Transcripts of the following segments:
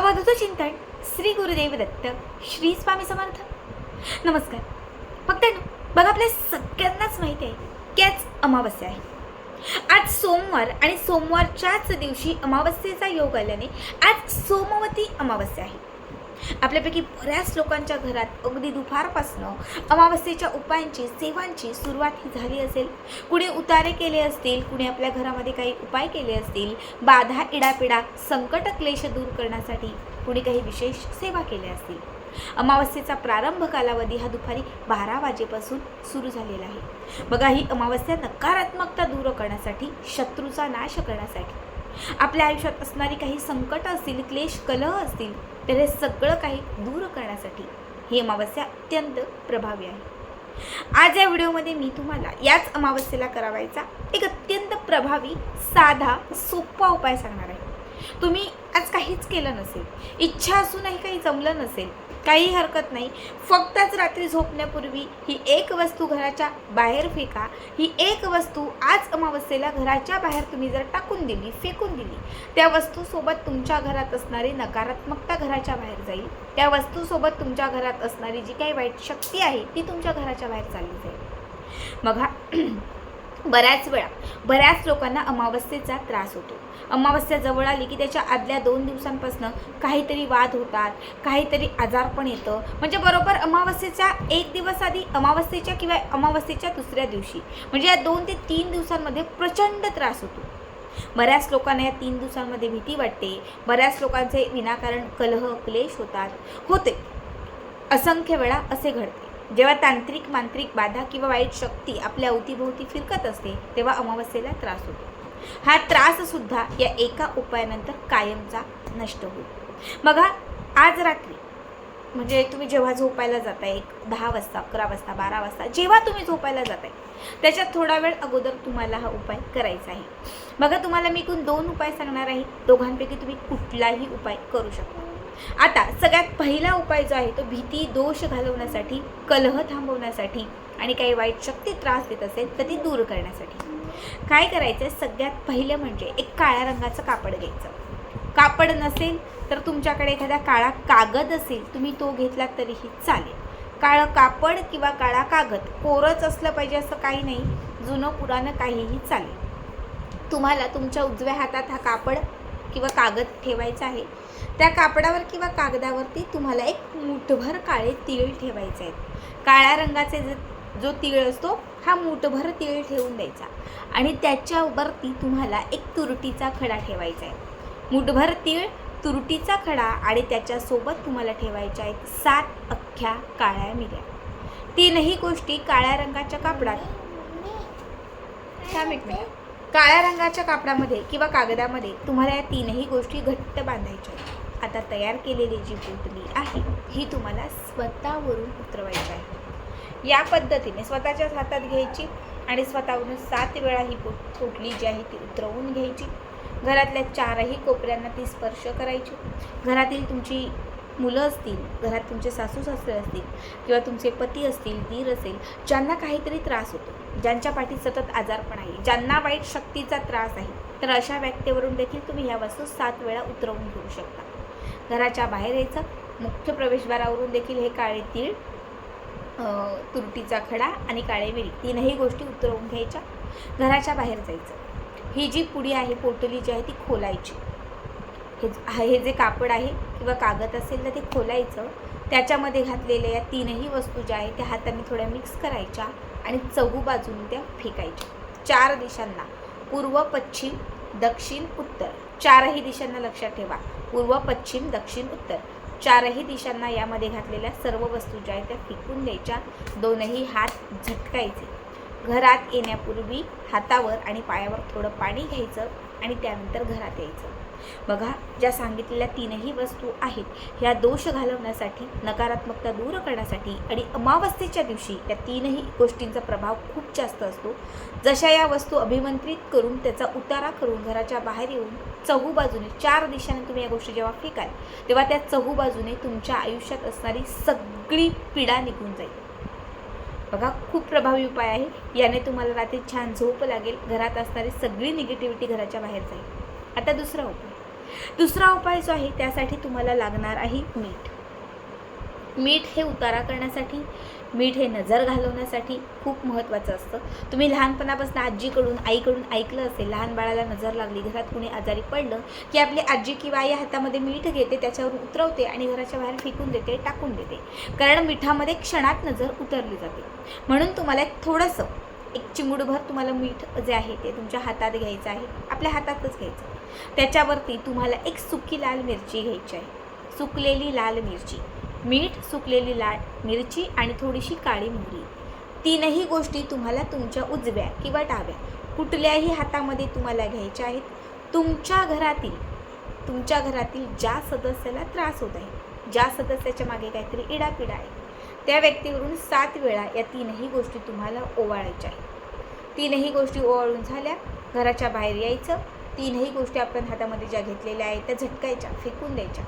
अवधूत चिंतन श्री गुरुदेव दत्त श्री स्वामी समर्थ. नमस्कार. फक्त बघा आपल्या सगळ्यांनाच माहिती आहे की आज अमावस्या आहे. आज सोमवार आणि सोमवारच्याच दिवशी अमावस्येचा योग आल्याने आज सोमवती अमावस्या आहे. आपल्यापैकी बऱ्याच लोकांच्या घरात अगदी दुपारपासनं अमावस्येच्या उपायांची सेवांची सुरुवात ही झाली असेल. कुणी उतारे केले असतील कुणी आपल्या घरामध्ये काही उपाय केले असतील बाधा इडापिडा संकट क्लेश दूर करण्यासाठी कुणी काही विशेष सेवा केल्या असतील? अमावस्येचा प्रारंभ कालावधी हा दुपारी बारा वाजेपासून सुरू झालेला आहे. बघा ही अमावस्या नकारात्मकता दूर करण्यासाठी शत्रूचा नाश करण्यासाठी आपल्या आयुष्यात असणारी काही संकट असतील क्लेश कलह असतील तर हे सगळं काही दूर करण्यासाठी ही अमावस्या अत्यंत प्रभावी आहे. आज या व्हिडिओमध्ये मी तुम्हाला याच अमावस्येला करावायचा एक अत्यंत प्रभावी साधा सोपा उपाय सांगणार आहे. तुम्ही आज काहीच केलं नसेल इच्छा असूनही काही जमलं नसेल काही हरकत नाही. फक्तच रात्री झोपण्यापूर्वी ही एक वस्तू घराच्या बाहेर फेका. ही एक वस्तू आज अमावस्येला घराच्या बाहेर तुम्ही जर टाकून दिली फेकून दिली त्या वस्तूसोबत तुमच्या घरात असणारी नकारात्मकता घराच्या बाहेर जाईल. त्या वस्तूसोबत तुमच्या घरात असणारी जी काही वाईट शक्ती आहे ती तुमच्या घराच्या बाहेर चालली जाईल. मग हा बऱ्याच वेळा बऱ्याच लोकांना अमावस्येचा त्रास होतो. अमावस्या जवळ आली की त्याच्या आदल्या दोन दिवसांपासून काहीतरी वाद होतात काहीतरी आजारपण येतं. म्हणजे बरोबर अमावस्येच्या एक दिवस आधी अमावस्येच्या किंवा अमावस्येच्या दुसऱ्या दिवशी. म्हणजे या दोन ते तीन दिवसांमध्ये प्रचंड त्रास होतो. बऱ्याच लोकांना या तीन दिवसांमध्ये भीती वाटते. बऱ्याच लोकांचे विनाकारण कलह क्लेश होतात. होते. असंख्य वेळा असे घडते. जेव्हा तांत्रिक मांत्रिक बाधा किंवा वाईट शक्ती आपल्या अवतीभोवती फिरकत असते तेव्हा अमावस्येला त्रास होतो. हा त्रास सुद्धा या एका उपायानंतर कायमचा नष्ट होईल. बघा आज रात्री म्हणजे तुम्ही जेव्हा झोपायला जाताय एक दहा वाजता अकरा वाजता बारा वाजता जेव्हा तुम्ही झोपायला जाताय त्याच्यात थोडा वेळ अगोदर तुम्हाला हा उपाय करायचा आहे. बघा तुम्हाला मी एकूण दोन उपाय सांगणार आहे. दोघांपैकी तुम्ही कुठलाही उपाय करू शकता. आता सगळ्यात पहिला उपाय जो आहे तो भीती दोष घालवण्यासाठी कलह थांबवण्यासाठी आणि काही वाईट शक्ती त्रास देत असेल तर ती दूर करण्यासाठी. काय करायचं सगळ्यात पहिलं म्हणजे एक काळ्या रंगाचं कापड घ्यायचं. कापड नसेल तर तुमच्याकडे एखादा काळा कागद असेल तुम्ही तो घेतला तरीही चालेल. काळं कापड किंवा काळा कागद कोरच असलं पाहिजे असं काही नाही. जुनं पुराणं काहीही चालेल. तुम्हाला तुमच्या उजव्या हातात हा कापड किंवा कागद ठेवायचा आहे त्या कापडावर किंवा कागदावरती तुम्हाला एक मूठभर काळे तीळ ठेवायचे आहेत. काळ्या रंगाचे जे जो तीळ असतो हा मूठभर तीळ ठेवून द्यायचा आणि त्याच्यावरती तुम्हाला एक तुरटीचा खडा ठेवायचा आहे. मूठभर तीळ तुरटीचा खडा आणि त्याच्यासोबत तुम्हाला ठेवायच्या आहेत सात अख्ख्या काळ्या मिऱ्या. तीनही गोष्टी काळ्या रंगाच्या कापडात. काय मिनिट मिनिट. काळ्या रंगाच्या कापडामध्ये किंवा कागदामध्ये तुम्हाला या तीनही गोष्टी घट्ट बांधायच्या आहेत. आता तयार केलेली जी पोटली आहे ही तुम्हाला स्वतःवरून उतरवायची आहे. या पद्धतीने स्वतःच्याच हातात घ्यायची आणि स्वतःवरून सात वेळा ही पोट पोटली जी आहे ती उतरवून घ्यायची. घरातल्या चारही कोपऱ्यांना ती स्पर्श करायची. घरातील तुमची मुलं असतील घरात तुमचे सासू सासरे असतील किंवा तुमचे पती असतील वीर असेल ज्यांना काहीतरी त्रास होतो ज्यांच्या पाठीत सतत आजारपण आहे ज्यांना वाईट शक्तीचा त्रास आहे तर अशा व्यक्तीवरून देखील तुम्ही ह्या वस्तू सात वेळा उतरवून घेऊ शकता. घराच्या बाहेर यायचं मुख्य प्रवेशद्वारावरून देखील हे काळे तीळ तुरटीचा खडा आणि काळे मिरी तीनही गोष्टी उतरवून घ्यायच्या. घराच्या बाहेर जायचं. ही जी पुडी आहे पोटली जी आहे ती खोलायची. हे हे जे कापड आहे किंवा कागद असेल तर ते खोलायचं. त्याच्यामध्ये घातलेल्या या तीनही वस्तू ज्या आहेत त्या हाताने थोड्या मिक्स करायच्या आणि चहू बाजूने त्या फेकायच्या. चार दिशांना पूर्व पश्चिम दक्षिण उत्तर. चारही दिशांना लक्षात ठेवा. पूर्व पश्चिम दक्षिण उत्तर. चारही दिशांना यामध्ये घातलेल्या सर्व वस्तू ज्या आहेत त्या फेकून द्यायच्या. दोनही हात झटकायचे. घरात येण्यापूर्वी हातावर आणि पायावर थोडं पाणी घ्यायचं आणि त्यानंतर घरात यायचं. बघा ज्या सांगितलेल्या तीनही वस्तू आहेत ह्या दोष घालवण्यासाठी नकारात्मकता दूर करण्यासाठी आणि अमावस्येच्या दिवशी या तीनही गोष्टींचा प्रभाव खूप जास्त असतो. जशा या वस्तू अभिमंत्रित करून त्याचा उतारा करून घराच्या बाहेर येऊन चहू बाजूने चार दिशाने तुम्ही या गोष्टी जेव्हा फेकाल तेव्हा त्या चहू बाजूने तुमच्या आयुष्यात असणारी सगळी पीडा निघून जाईल. बघा खूप प्रभावी उपाय आहे. याने तुम्हाला रात्री छान झोप लागेल. घरात असणारी सगळी निगेटिव्हिटी घराच्या बाहेर जाईल. आता दुसरा उपाय. दुसरा उपाय जो आहे त्यासाठी तुम्हाला लागणार आहे मीठ. मीठ हे उतारा करण्यासाठी मीठ हे नजर घालवण्यासाठी खूप महत्त्वाचं असतं. तुम्ही लहानपणापासून आजीकडून आईकडून ऐकलं असेल लहान बाळाला नजर लागली घरात कुणी आजारी पडलं की आपली आजी किंवा आई हातामध्ये मीठ घेते त्याच्यावर उतरवते आणि घराच्या बाहेर फेकून देते टाकून देते. कारण मिठामध्ये क्षणात नजर उतरली जाते. म्हणून तुम्हाला एक थोडंसं एक चिमुडभर तुम्हाला मीठ जे आहे ते तुमच्या हातात घ्यायचं आहे आपल्या हातातच घ्यायचं आहे. त्याच्यावरती तुम्हाला एक सुकी लाल मिरची घ्यायची आहे. सुकलेली लाल मिरची. मीठ सुकलेली लाल मिरची आणि थोडीशी काळी मोहरी तीनही गोष्टी तुम्हाला तुमच्या उजव्या किंवा डाव्या कुठल्याही हातामध्ये तुम्हाला घ्यायच्या आहेत. तुमच्या घरातील तुमच्या घरातील ज्या सदस्याला त्रास होत आहे ज्या सदस्याच्या मागे काहीतरी इडापिडा आहे त्या व्यक्तीवरून सात वेळा या तीनही गोष्टी तुम्हाला ओवाळायच्या आहेत. तीनही गोष्टी ओवाळून झाल्या घराच्या बाहेर यायचं. तीनही गोष्टी आपण हातामध्ये ज्या घेतलेल्या आहेत त्या झटकायच्या फेकून द्यायच्या.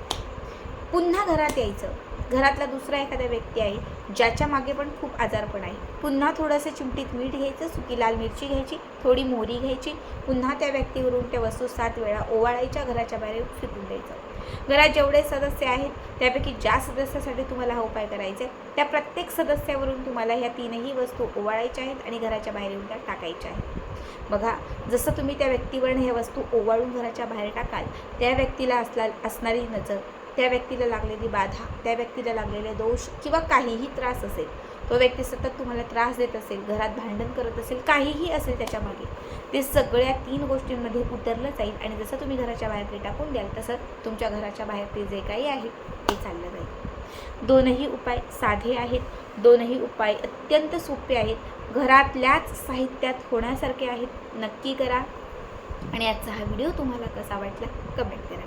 पुन्हा घरात यायचं. घरातला दुसरा एखादा व्यक्ती आहे ज्याच्या मागे पण खूप आजारपण आहे. पुन्हा थोडंसं चिमटीत मीठ घ्यायचं सुकी लाल मिरची घ्यायची थोडी मोहरी घ्यायची पुन्हा त्या व्यक्तीवरून त्या वस्तू सात वेळा ओवाळायच्या घराच्या बाहेर फेकून द्यायचं. घरात जेवढे सदस्य आहेत त्यापैकी ज्या सदस्यासाठी तुम्हाला हा उपाय करायचा आहे त्या प्रत्येक सदस्यावरून तुम्हाला ह्या तीनही वस्तू ओवाळायच्या आहेत आणि घराच्या बाहेर येऊन त्या टाकायच्या आहेत. बघा जसं तुम्ही त्या व्यक्तीवरून ह्या वस्तू ओवाळून घराच्या बाहेर टाकाल त्या व्यक्तीला असला असणारी नजर त्या व्यक्तीला लागलेली बाधा त्या व्यक्तीला लागलेले दोष किंवा काहीही त्रास असेल तो व्यक्ती सतत तुम्हाला त्रास देत असेल घरात भांडण करत असेल काहीही असेल त्याच्यामागे ते सगळ्या तीन गोष्टींमध्ये उतरलं जाईल आणि जसं तुम्ही घराच्या बाहेर ते टाकून द्याल तसं तुमच्या घराच्या बाहेर ते जे काही आहे ते चाललं जाईल. दोनही उपाय साधे आहेत दोनही उपाय अत्यंत सोपे आहेत घरातल्याच साहित्यात होण्यासारखे आहेत नक्की करा. आणि आजचा हा व्हिडिओ तुम्हाला कसा वाटला कमेंट करा.